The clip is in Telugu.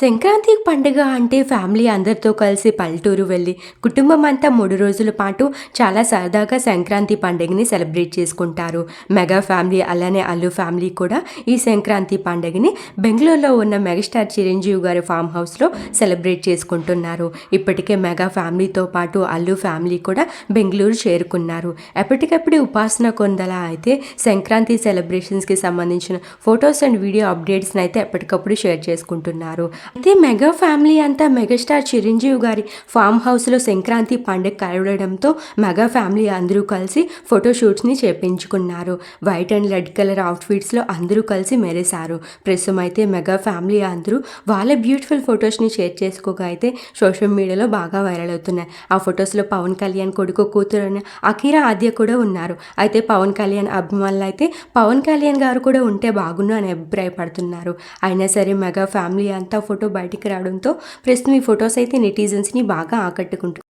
సంక్రాంతి పండుగ అంటే ఫ్యామిలీ అందరితో కలిసి పల్లెటూరు వెళ్ళి కుటుంబం అంతా మూడు రోజుల పాటు చాలా సరదాగా సంక్రాంతి పండుగని సెలబ్రేట్ చేసుకుంటారు. మెగా ఫ్యామిలీ అలానే అల్లు ఫ్యామిలీ కూడా ఈ సంక్రాంతి పండుగని బెంగళూరులో ఉన్న మెగాస్టార్ చిరంజీవి గారి ఫామ్ హౌస్లో సెలబ్రేట్ చేసుకుంటున్నారు. ఇప్పటికే మెగా ఫ్యామిలీతో పాటు అల్లు ఫ్యామిలీ కూడా బెంగళూరు చేరుకున్నారు. ఎప్పటికప్పుడు ఉపాసన కొందల అయితే సంక్రాంతి సెలబ్రేషన్స్కి సంబంధించిన ఫొటోస్ అండ్ వీడియో అప్డేట్స్ని అయితే ఎప్పటికప్పుడు షేర్ చేసుకుంటున్నారు. అయితే మెగా ఫ్యామిలీ అంతా మెగాస్టార్ చిరంజీవి గారి ఫామ్ హౌస్లో సంక్రాంతి పండుగ కలవడంతో మెగా ఫ్యామిలీ అందరూ కలిసి ఫోటోషూట్స్ని చేపించుకున్నారు. వైట్ అండ్ రెడ్ కలర్ అవుట్ఫిట్స్లో అందరూ కలిసి మెరేశారు ప్రస్తుతం అయితే మెగా ఫ్యామిలీ అందరూ వాళ్ళ బ్యూటిఫుల్ ఫొటోస్ని షేర్ చేసుకోగా అయితే సోషల్ మీడియాలో బాగా వైరల్ అవుతున్నాయి. ఆ ఫొటోస్లో పవన్ కళ్యాణ్ కొడుకు కూతురు అయిన అఖీరా ఆద్య కూడా ఉన్నారు. అయితే పవన్ కళ్యాణ్ అభిమానులు అయితే పవన్ కళ్యాణ్ గారు కూడా ఉంటే బాగుండు అని అభిప్రాయపడుతున్నారు. అయినా సరే మెగా ఫ్యామిలీ అంతా ఫోటో బయటికి రావడంతో ప్రస్తుతం ఈ ఫొటోస్ అయితే నెటిజన్స్ని బాగా ఆకట్టుకుంటుంది